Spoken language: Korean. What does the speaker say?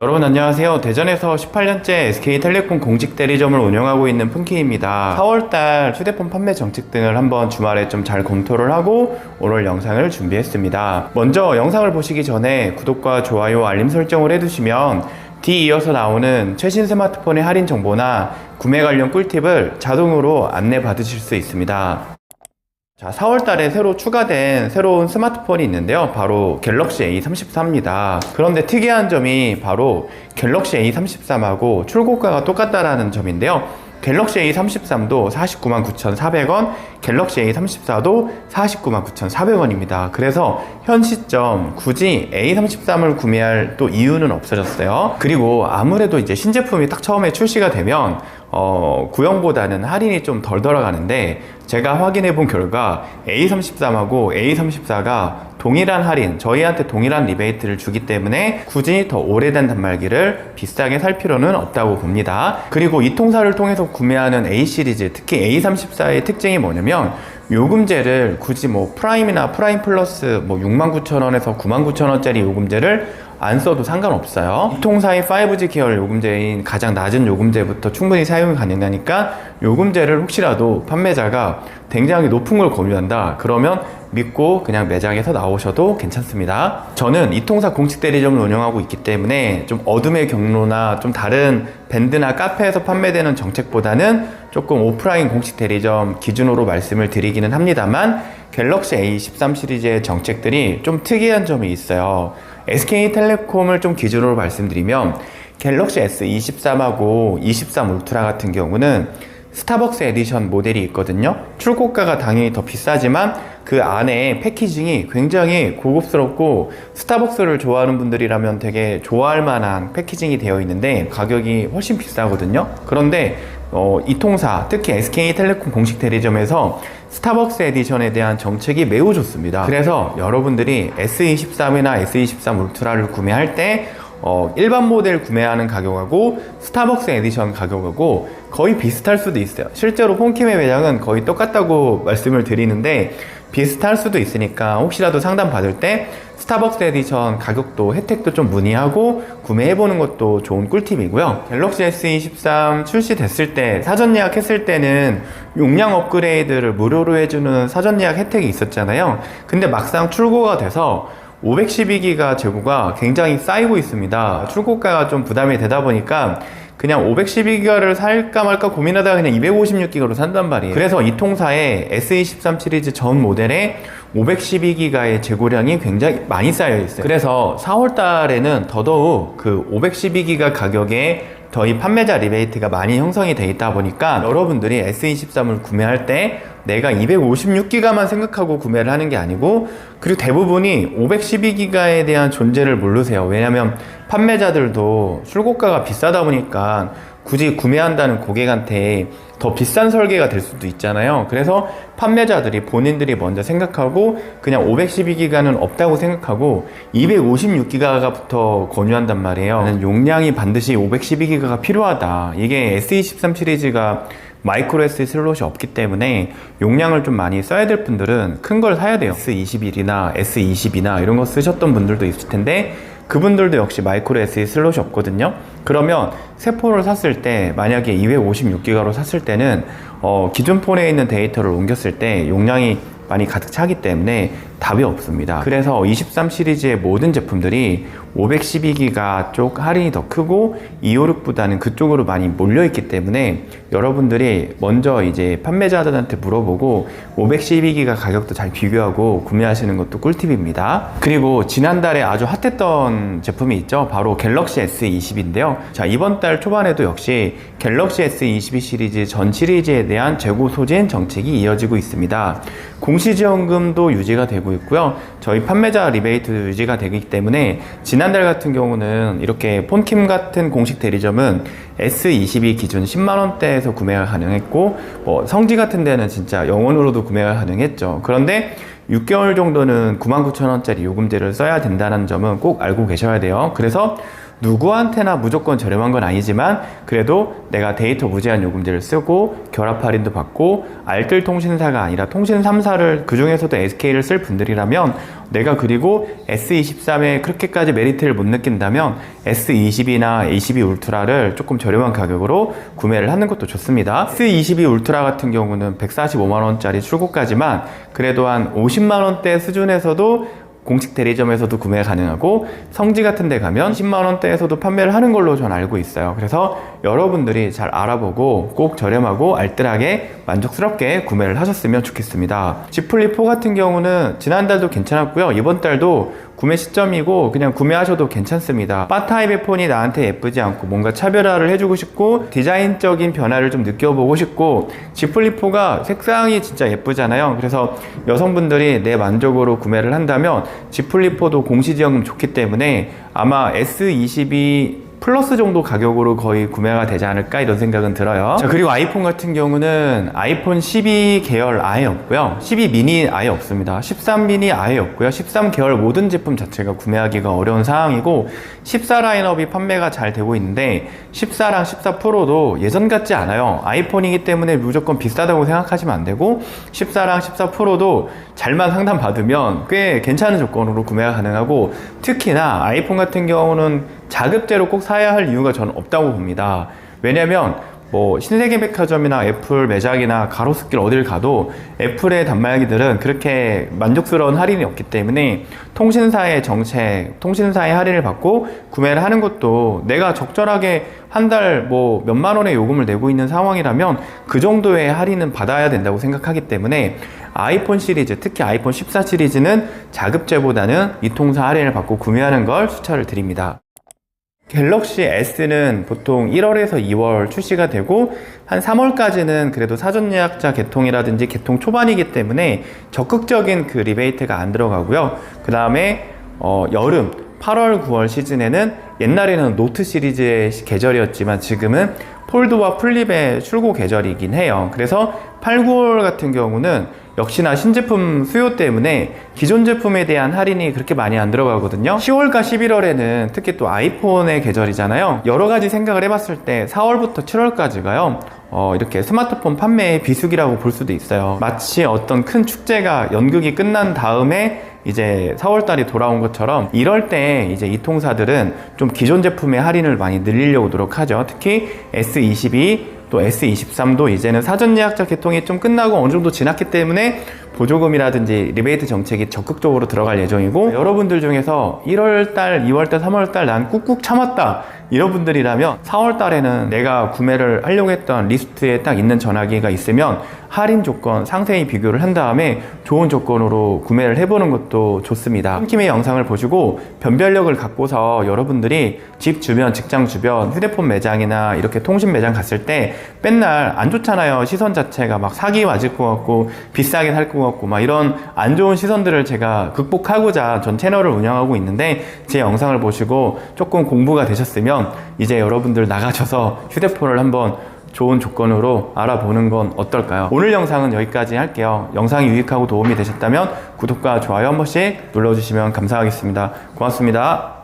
여러분 안녕하세요. 대전에서 18년째 SK텔레콤 공식 대리점을 운영하고 있는 푼키입니다. 4월달 휴대폰 판매 정책 등을 한번 주말에 좀 잘 검토를 하고 오늘 영상을 준비했습니다. 먼저 영상을 보시기 전에 구독과 좋아요, 알림 설정을 해두시면 뒤 이어서 나오는 최신 스마트폰의 할인 정보나 구매 관련 꿀팁을 자동으로 안내 받으실 수 있습니다. 자, 4월 달에 새로 추가된 새로운 스마트폰이 있는데요. 바로 갤럭시 A34입니다. 그런데 특이한 점이 바로 갤럭시 A33하고 출고가가 똑같다라는 점인데요. 갤럭시 A33도 49만 9,400원, 갤럭시 A34도 49만 9,400원입니다. 그래서 현 시점 굳이 A33을 구매할 또 이유는 없어졌어요. 그리고 아무래도 이제 신제품이 딱 처음에 출시가 되면 어, 구형보다는 할인이 좀 덜 들어가는데 제가 확인해 본 결과 A33하고 A34가 동일한 할인, 저희한테 동일한 리베이트를 주기 때문에 굳이 더 오래된 단말기를 비싸게 살 필요는 없다고 봅니다. 그리고 이 통사를 통해서 구매하는 A 시리즈, 특히 A34의 특징이 뭐냐면 요금제를 굳이 뭐 프라임이나 프라임 플러스 뭐 69,000원에서 99,000원짜리 요금제를 안 써도 상관없어요. 이 통사의 5G 계열 요금제인 가장 낮은 요금제부터 충분히 사용이 가능하니까 요금제를 혹시라도 판매자가 굉장히 높은 걸 권유한다. 그러면 믿고 그냥 매장에서 나오셔도 괜찮습니다. 저는 이 통사 공식 대리점을 운영하고 있기 때문에 좀 어둠의 경로나 좀 다른 밴드나 카페에서 판매되는 정책보다는 조금 오프라인 공식 대리점 기준으로 말씀을 드리기는 합니다만 갤럭시 A13 시리즈의 정책들이 좀 특이한 점이 있어요. SK텔레콤을 좀 기준으로 말씀드리면 갤럭시 S23하고 23 울트라 같은 경우는 스타벅스 에디션 모델이 있거든요. 출고가가 당연히 더 비싸지만 그 안에 패키징이 굉장히 고급스럽고 스타벅스를 좋아하는 분들이라면 되게 좋아할 만한 패키징이 되어 있는데 가격이 훨씬 비싸거든요. 그런데 어, 이 통사, 특히 SK텔레콤 공식 대리점에서 스타벅스 에디션에 대한 정책이 매우 좋습니다. 그래서 여러분들이 S23이나 S23 울트라를 구매할 때 어, 일반 모델 구매하는 가격하고 스타벅스 에디션 가격하고 거의 비슷할 수도 있어요. 실제로 홈킴의 매장은 거의 똑같다고 말씀을 드리는데 비슷할 수도 있으니까 혹시라도 상담 받을 때 스타벅스 에디션 가격도 혜택도 좀 문의하고 구매해보는 것도 좋은 꿀팁이고요. 갤럭시 S23 출시됐을 때 사전 예약했을 때는 용량 업그레이드를 무료로 해주는 사전 예약 혜택이 있었잖아요. 근데 막상 출고가 돼서 512기가 재고가 굉장히 쌓이고 있습니다. 출고가가 좀 부담이 되다 보니까 그냥 512기가를 살까 말까 고민하다가 그냥 256기가로 산단 말이에요. 그래서 이 통사에 S23 시리즈 전 모델에 512기가의 재고량이 굉장히 많이 쌓여 있어요. 그래서 4월 달에는 더더욱 그 512기가 가격에 저희 판매자 리베이트가 많이 형성이 돼 있다 보니까 여러분들이 S23을 구매할 때 내가 256기가만 생각하고 구매를 하는 게 아니고 그리고 대부분이 512기가에 대한 존재를 모르세요. 왜냐면 판매자들도 출고가가 비싸다 보니까 굳이 구매한다는 고객한테 더 비싼 설계가 될 수도 있잖아요. 그래서 판매자들이 본인들이 먼저 생각하고 그냥 512기가는 없다고 생각하고 256기가부터 권유한단 말이에요. 나는 용량이 반드시 512기가가 필요하다. 이게 S23 시리즈가 마이크로 SD 슬롯이 없기 때문에 용량을 좀 많이 써야 될 분들은 큰 걸 사야 돼요. S21이나 S20이나 이런 거 쓰셨던 분들도 있을 텐데 그분들도 역시 마이크로 SD 슬롯이 없거든요. 그러면 새 폰을 샀을 때 만약에 256기가로 샀을 때는 어, 기존 폰에 있는 데이터를 옮겼을 때 용량이 많이 가득 차기 때문에 답이 없습니다. 그래서 23 시리즈의 모든 제품들이 512기가 쪽 할인이 더 크고 256보다는 그쪽으로 많이 몰려 있기 때문에 여러분들이 먼저 이제 판매자들한테 물어보고 512기가 가격도 잘 비교하고 구매하시는 것도 꿀팁입니다. 그리고 지난달에 아주 핫했던 제품이 있죠. 바로 갤럭시 S20인데요. 자, 이번 달 초반에도 역시 갤럭시 S22 시리즈 전 시리즈에 대한 재고 소진 정책이 이어지고 있습니다. 공시지원금도 유지가 되고 있고요. 저희 판매자 리베이트도 유지가 되기 때문에 지난달 같은 경우는 이렇게 폰킴 같은 공식 대리점은 S22 기준 10만 원대에서 구매가 가능했고 뭐 성지 같은 데는 진짜 영원으로도 구매가 가능했죠. 그런데 6개월 정도는 99,000원짜리 요금제를 써야 된다는 점은 꼭 알고 계셔야 돼요. 그래서 누구한테나 무조건 저렴한 건 아니지만 그래도 내가 데이터 무제한 요금제를 쓰고 결합 할인도 받고 알뜰 통신사가 아니라 통신 3사를 그 중에서도 SK를 쓸 분들이라면 내가 그리고 S23에 그렇게까지 메리트를 못 느낀다면 S22나 A12 울트라를 조금 저렴한 가격으로 구매를 하는 것도 좋습니다. S22 울트라 같은 경우는 145만 원짜리 출고까지만 그래도 한 50만 원대 수준에서도 공식 대리점에서도 구매 가능하고 성지 같은 데 가면 10만 원대에서도 판매를 하는 걸로 전 알고 있어요. 그래서 여러분들이 잘 알아보고 꼭 저렴하고 알뜰하게 만족스럽게 구매를 하셨으면 좋겠습니다. 지플리 4 같은 경우는 지난달도 괜찮았고요. 이번 달도 구매 시점이고 그냥 구매하셔도 괜찮습니다. 바 타입의 폰이 나한테 예쁘지 않고 뭔가 차별화를 해주고 싶고 디자인적인 변화를 좀 느껴보고 싶고 지플리4가 색상이 진짜 예쁘잖아요. 그래서 여성분들이 내 만족으로 구매를 한다면 지플리4도 공시지원금 좋기 때문에 아마 S22 플러스 정도 가격으로 거의 구매가 되지 않을까 이런 생각은 들어요. 자, 그리고 아이폰 같은 경우는 아이폰 12 계열 아예 없고요. 12 미니 아예 없습니다. 13 미니 아예 없고요. 13 계열 모든 제품 자체가 구매하기가 어려운 상황이고 14 라인업이 판매가 잘 되고 있는데 14랑 14 프로도 예전 같지 않아요. 아이폰이기 때문에 무조건 비싸다고 생각하시면 안 되고 14랑 14 프로도 잘만 상담 받으면 꽤 괜찮은 조건으로 구매가 가능하고 특히나 아이폰 같은 경우는 자급제로 꼭 사야 할 이유가 저는 없다고 봅니다. 왜냐면 뭐 신세계 백화점이나 애플 매장이나 가로수길 어딜 가도 애플의 단말기들은 그렇게 만족스러운 할인이 없기 때문에 통신사의 정책, 통신사의 할인을 받고 구매를 하는 것도 내가 적절하게 한 달 뭐 몇만 원의 요금을 내고 있는 상황이라면 그 정도의 할인은 받아야 된다고 생각하기 때문에 아이폰 시리즈, 특히 아이폰 14 시리즈는 자급제보다는 이 통사 할인을 받고 구매하는 걸 추천을 드립니다. 갤럭시 S는 보통 1월에서 2월 출시가 되고 한 3월까지는 그래도 사전 예약자 개통이라든지 개통 초반이기 때문에 적극적인 그 리베이트가 안 들어가고요. 그 다음에 어, 여름 8월, 9월 시즌에는 옛날에는 노트 시리즈의 계절이었지만 지금은 폴드와 플립의 출고 계절이긴 해요. 그래서 8, 9월 같은 경우는 역시나 신제품 수요 때문에 기존 제품에 대한 할인이 그렇게 많이 안 들어가거든요. 10월과 11월에는 특히 또 아이폰의 계절이잖아요. 여러 가지 생각을 해봤을 때 4월부터 7월까지가요. 어, 이렇게 스마트폰 판매의 비수기라고 볼 수도 있어요. 마치 어떤 큰 축제가 연극이 끝난 다음에 이제 4월달이 돌아온 것처럼 이럴 때 이제 이 통사들은 좀 기존 제품의 할인을 많이 늘리려고 노력하죠. 특히 S22 또 S23도 이제는 사전 예약자 개통이 좀 끝나고 어느 정도 지났기 때문에 보조금이라든지 리베이트 정책이 적극적으로 들어갈 예정이고 여러분들 중에서 1월달, 2월달, 3월달 난 꾹꾹 참았다 이런 분들이라면 4월달에는 내가 구매를 하려고 했던 리스트에 딱 있는 전화기가 있으면 할인 조건 상세히 비교를 한 다음에 좋은 조건으로 구매를 해보는 것도 좋습니다. 홈킴의 영상을 보시고 변별력을 갖고서 여러분들이 집 주변, 직장 주변, 휴대폰 매장이나 이렇게 통신 매장 갔을 때 맨날 안 좋잖아요. 시선 자체가 막 사기 맞을 것 같고 비싸게 살 것 같고 막 이런 안 좋은 시선들을 제가 극복하고자 전 채널을 운영하고 있는데 제 영상을 보시고 조금 공부가 되셨으면 이제 여러분들 나가셔서 휴대폰을 한번 좋은 조건으로 알아보는 건 어떨까요? 오늘 영상은 여기까지 할게요. 영상이 유익하고 도움이 되셨다면 구독과 좋아요 한 번씩 눌러주시면 감사하겠습니다. 고맙습니다.